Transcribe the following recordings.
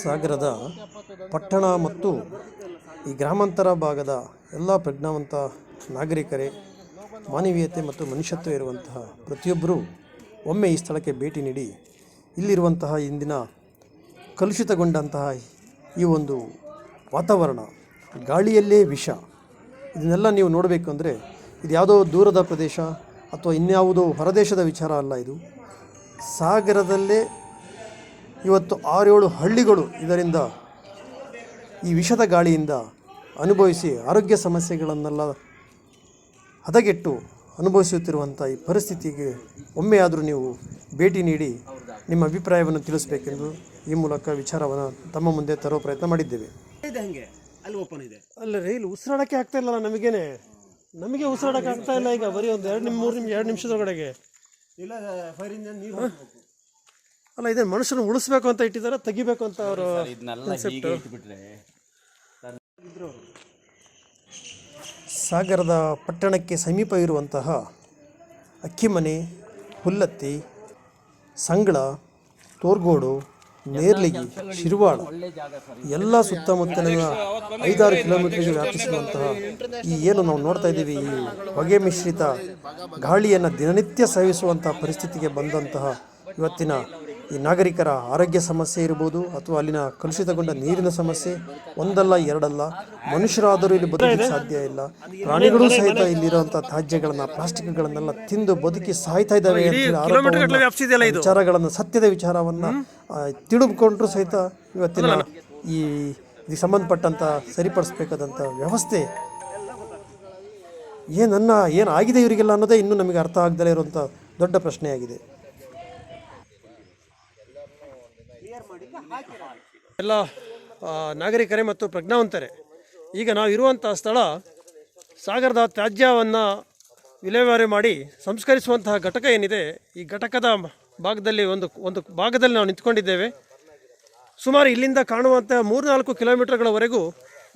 ಸಾಗರದ ಪಟ್ಟಣ ಮತ್ತು ಈ ಗ್ರಾಮಾಂತರ ಭಾಗದ ಎಲ್ಲ ಪ್ರಜ್ಞಾವಂತ ನಾಗರಿಕರೇ, ಮಾನವೀಯತೆ ಮತ್ತು ಮನುಷ್ಯತ್ವ ಇರುವಂತಹ ಪ್ರತಿಯೊಬ್ಬರೂ ಒಮ್ಮೆ ಈ ಸ್ಥಳಕ್ಕೆ ಭೇಟಿ ನೀಡಿ ಇಲ್ಲಿರುವಂತಹ ಇಂದಿನ ಕಲುಷಿತಗೊಂಡಂತಹ ಈ ಒಂದು ವಾತಾವರಣ, ಗಾಳಿಯಲ್ಲೇ ವಿಷ, ಇದನ್ನೆಲ್ಲ ನೀವು ನೋಡಬೇಕು ಅಂದರೆ ಇದು ಯಾವುದೋ ದೂರದ ಪ್ರದೇಶ ಅಥವಾ ಇನ್ಯಾವುದೋ ಹೊರದೇಶದ ವಿಚಾರ ಅಲ್ಲ ಇದು. ಸಾಗರದಲ್ಲೇ ಇವತ್ತು ಆರೇಳು ಹಳ್ಳಿಗಳು ಇದರಿಂದ ಈ ವಿಷದ ಗಾಳಿಯಿಂದ ಅನುಭವಿಸಿ ಆರೋಗ್ಯ ಸಮಸ್ಯೆಗಳನ್ನೆಲ್ಲ ಹದಗೆಟ್ಟು ಅನುಭವಿಸುತ್ತಿರುವಂಥ ಈ ಪರಿಸ್ಥಿತಿಗೆ ಒಮ್ಮೆಯಾದರೂ ನೀವು ಭೇಟಿ ನೀಡಿ ನಿಮ್ಮ ಅಭಿಪ್ರಾಯವನ್ನು ತಿಳಿಸಬೇಕೆಂದು ಈ ಮೂಲಕ ವಿಚಾರವನ್ನು ತಮ್ಮ ಮುಂದೆ ತರೋ ಪ್ರಯತ್ನ ಮಾಡಿದ್ದೇವೆ. ಅಲ್ಲಿ ಓಪನ್ ಇದೆ. ಅಲ್ಲ ರೈಲ್ ಉಸಿರಾಡಕ್ಕೆ ಆಗ್ತಾ ಇಲ್ಲಲ್ಲ ನಮಗೇನೆ? ನಮಗೆ ಉಸಿರಾಡಕ್ಕೆ ಆಗ್ತಾ ಇಲ್ಲ ಈಗ ಬರೀ ಒಂದು ಎರಡು ನಿಮ್ ಮೂರು ನಿಮಿಷ ಎರಡು ನಿಮಿಷದೊಳಗಡೆಗೆ ಇಲ್ಲ ಫೈರ್ ಇಂಜನ್ ನೀರು ಅಲ್ಲ ಇದನ್ನು ಮನುಷ್ಯನ ಉಳಿಸ್ಬೇಕು ಅಂತ ಇಟ್ಟಿದ್ದಾರೆ ತೆಗಿಬೇಕು ಅಂತ ಅವರು ಸಾಗರದ ಪಟ್ಟಣಕ್ಕೆ ಸಮೀಪ ಇರುವಂತಹ ಅಕ್ಕಿಮನೆ ಹುಲ್ಲತ್ತಿ ಸಂಗಳ ತೋರ್ಗೋಡು ನೇರ್ಲಿಗಿ ಶಿರ್ವಾಳ ಎಲ್ಲ ಸುತ್ತಮುತ್ತಲಿನ ಐದಾರು ಕಿಲೋಮೀಟರ್ಗೆ ವ್ಯಾಪಿಸಿರುವಂತಹ ಈ ಏನು ನಾವು ನೋಡ್ತಾ ಇದ್ದೀವಿ ಈ ಹೊಗೆ ಮಿಶ್ರಿತ ಗಾಳಿಯನ್ನು ದಿನನಿತ್ಯ ಸೇವಿಸುವಂತಹ ಪರಿಸ್ಥಿತಿಗೆ ಬಂದಂತಹ ಇವತ್ತಿನ ಈ ನಾಗರಿಕರ ಆರೋಗ್ಯ ಸಮಸ್ಯೆ ಇರ್ಬೋದು ಅಥವಾ ಅಲ್ಲಿನ ಕಲುಷಿತಗೊಂಡ ನೀರಿನ ಸಮಸ್ಯೆ ಒಂದಲ್ಲ ಎರಡಲ್ಲ ಮನುಷ್ಯರಾದರೂ ಇಲ್ಲಿ ಬದುಕಿ ಸಾಧ್ಯ ಇಲ್ಲ. ಪ್ರಾಣಿಗಳು ಸಹಿತ ಇಲ್ಲಿರುವಂಥ ತ್ಯಾಜ್ಯಗಳನ್ನ ಪ್ಲಾಸ್ಟಿಕ್ಗಳನ್ನೆಲ್ಲ ತಿಂದು ಬದುಕಿ ಸಾಯ್ತಾ ಇದ್ದಾವೆ ವಿಚಾರಗಳನ್ನು ಸತ್ಯದ ವಿಚಾರವನ್ನ ತಿಳಿದುಕೊಂಡ್ರು ಸಹಿತ ಇವತ್ತಿನ ಈ ಇದಕ್ಕೆ ಸಂಬಂಧಪಟ್ಟಂತ ಸರಿಪಡಿಸ್ಬೇಕಾದಂಥ ವ್ಯವಸ್ಥೆ. ಏನನ್ನ ಏನಾಗಿದೆ ಇವರಿಗೆಲ್ಲ ಅನ್ನೋದೇ ಇನ್ನೂ ನಮಗೆ ಅರ್ಥ ಆಗದಲೇ ಇರುವಂಥ ದೊಡ್ಡ ಪ್ರಶ್ನೆಯಾಗಿದೆ. ಎಲ್ಲ ನಾಗರಿಕರೇ ಮತ್ತು ಪ್ರಜ್ಞಾವಂತರೇ, ಈಗ ನಾವು ಇರುವಂಥ ಸ್ಥಳ ಸಾಗರದ ತ್ಯಾಜ್ಯವನ್ನು ವಿಲೇವಾರಿ ಮಾಡಿ ಸಂಸ್ಕರಿಸುವಂತಹ ಘಟಕ ಏನಿದೆ, ಈ ಘಟಕದ ಭಾಗದಲ್ಲಿ ಒಂದು ಒಂದು ಭಾಗದಲ್ಲಿ ನಾವು ನಿಂತ್ಕೊಂಡಿದ್ದೇವೆ. ಸುಮಾರು ಇಲ್ಲಿಂದ ಕಾಣುವಂತಹ ಮೂರ್ನಾಲ್ಕು ಕಿಲೋಮೀಟರ್ಗಳವರೆಗೂ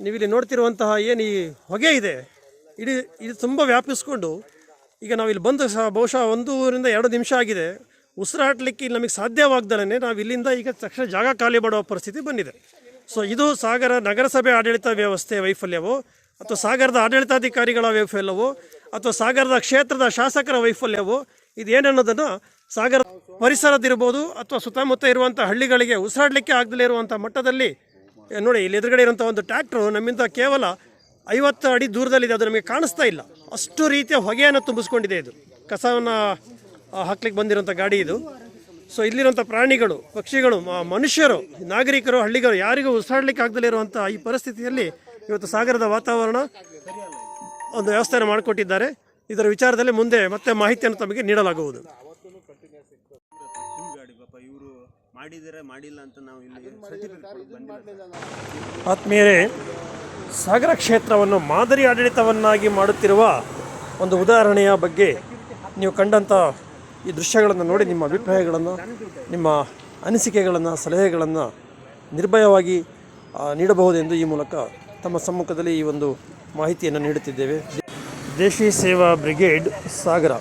ನೀವು ಇಲ್ಲಿ ನೋಡ್ತಿರುವಂತಹ ಏನು ಈ ಹೊಗೆ ಇದೆ, ಇಡೀ, ಇದು ತುಂಬ ವ್ಯಾಪಿಸ್ಕೊಂಡು ಈಗ ನಾವು ಇಲ್ಲಿ ಬಂದು ಸಹ ಬಹುಶಃ ಒಂದೂರಿಂದ ಎರಡು ನಿಮಿಷ ಆಗಿದೆ. ಉಸಿರಾಟಲಿಕ್ಕೆ ಇಲ್ಲಿ ನಮಗೆ ಸಾಧ್ಯವಾಗ್ದಲೇ ನಾವು ಇಲ್ಲಿಂದ ಈಗ ತಕ್ಷಣ ಜಾಗ ಖಾಲಿ ಮಾಡುವ ಪರಿಸ್ಥಿತಿ ಬಂದಿದೆ. ಸೊ ಇದು ಸಾಗರ ನಗರಸಭೆ ಆಡಳಿತ ವ್ಯವಸ್ಥೆ ವೈಫಲ್ಯವೋ, ಅಥವಾ ಸಾಗರದ ಆಡಳಿತಾಧಿಕಾರಿಗಳ ವೈಫಲ್ಯವೋ, ಅಥವಾ ಸಾಗರದ ಕ್ಷೇತ್ರದ ಶಾಸಕರ ವೈಫಲ್ಯವೋ, ಇದೇನನ್ನೋದನ್ನು ಸಾಗರ ಪರಿಸರದಿರ್ಬೋದು ಅಥವಾ ಸುತ್ತಮುತ್ತ ಇರುವಂಥ ಹಳ್ಳಿಗಳಿಗೆ ಉಸಿರಾಡಲಿಕ್ಕೆ ಆಗದಲೇ ಇರುವಂಥ ಮಟ್ಟದಲ್ಲಿ, ನೋಡಿ, ಇಲ್ಲಿ ಎದುರುಗಡೆ ಇರುವಂಥ ಒಂದು ಟ್ಯಾಕ್ಟ್ರು ನಮ್ಮಿಂದ ಕೇವಲ ಐವತ್ತು ಅಡಿ ದೂರದಲ್ಲಿದೆ, ಅದು ನಮಗೆ ಕಾಣಿಸ್ತಾ ಇಲ್ಲ. ಅಷ್ಟು ರೀತಿಯ ಹೊಗೆಯನ್ನು ತುಂಬಿಸ್ಕೊಂಡಿದೆ ಇದು. ಕಸವನ್ನು ಹಾಕ್ಲಿಕ್ಕೆ ಬಂದಿರೋಂಥ ಗಾಡಿ ಇದು. ಸೊ ಇಲ್ಲಿರುವಂಥ ಪ್ರಾಣಿಗಳು, ಪಕ್ಷಿಗಳು ಮನುಷ್ಯರು, ನಾಗರಿಕರು, ಹಳ್ಳಿಗರು ಯಾರಿಗೂ ಉಸಿರಾಡ್ಲಿಕ್ಕೆ ಆಗದಲ್ಲಿ ಇರುವಂಥ ಈ ಪರಿಸ್ಥಿತಿಯಲ್ಲಿ ಇವತ್ತು ಸಾಗರದ ವಾತಾವರಣ ಒಂದು ವ್ಯವಸ್ಥೆಯನ್ನು ಮಾಡಿಕೊಟ್ಟಿದ್ದಾರೆ. ಇದರ ವಿಚಾರದಲ್ಲಿ ಮುಂದೆ ಮತ್ತೆ ಮಾಹಿತಿಯನ್ನು ತಮಗೆ ನೀಡಲಾಗುವುದು. ಆತ್ಮೀಯರೇ, ಸಾಗರ ಕ್ಷೇತ್ರವನ್ನು ಮಾದರಿ ಆಡಳಿತವನ್ನಾಗಿ ಮಾಡುತ್ತಿರುವ ಒಂದು ಉದಾಹರಣೆಯ ಬಗ್ಗೆ ನೀವು ಕಂಡಂಥ ಈ ದೃಶ್ಯಗಳನ್ನು ನೋಡಿ ನಿಮ್ಮ ಅಭಿಪ್ರಾಯಗಳನ್ನು, ನಿಮ್ಮ ಅನಿಸಿಕೆಗಳನ್ನು, ಸಲಹೆಗಳನ್ನು ನಿರ್ಭಯವಾಗಿ ನೀಡಬಹುದೆಂದು ಈ ಮೂಲಕ ತಮ್ಮ ಸಮ್ಮುಖದಲ್ಲಿ ಈ ಒಂದು ಮಾಹಿತಿಯನ್ನು ನೀಡುತ್ತಿದ್ದೇವೆ. ದೇಶಿ ಸೇವಾ ಬ್ರಿಗೇಡ್ ಸಾಗರ.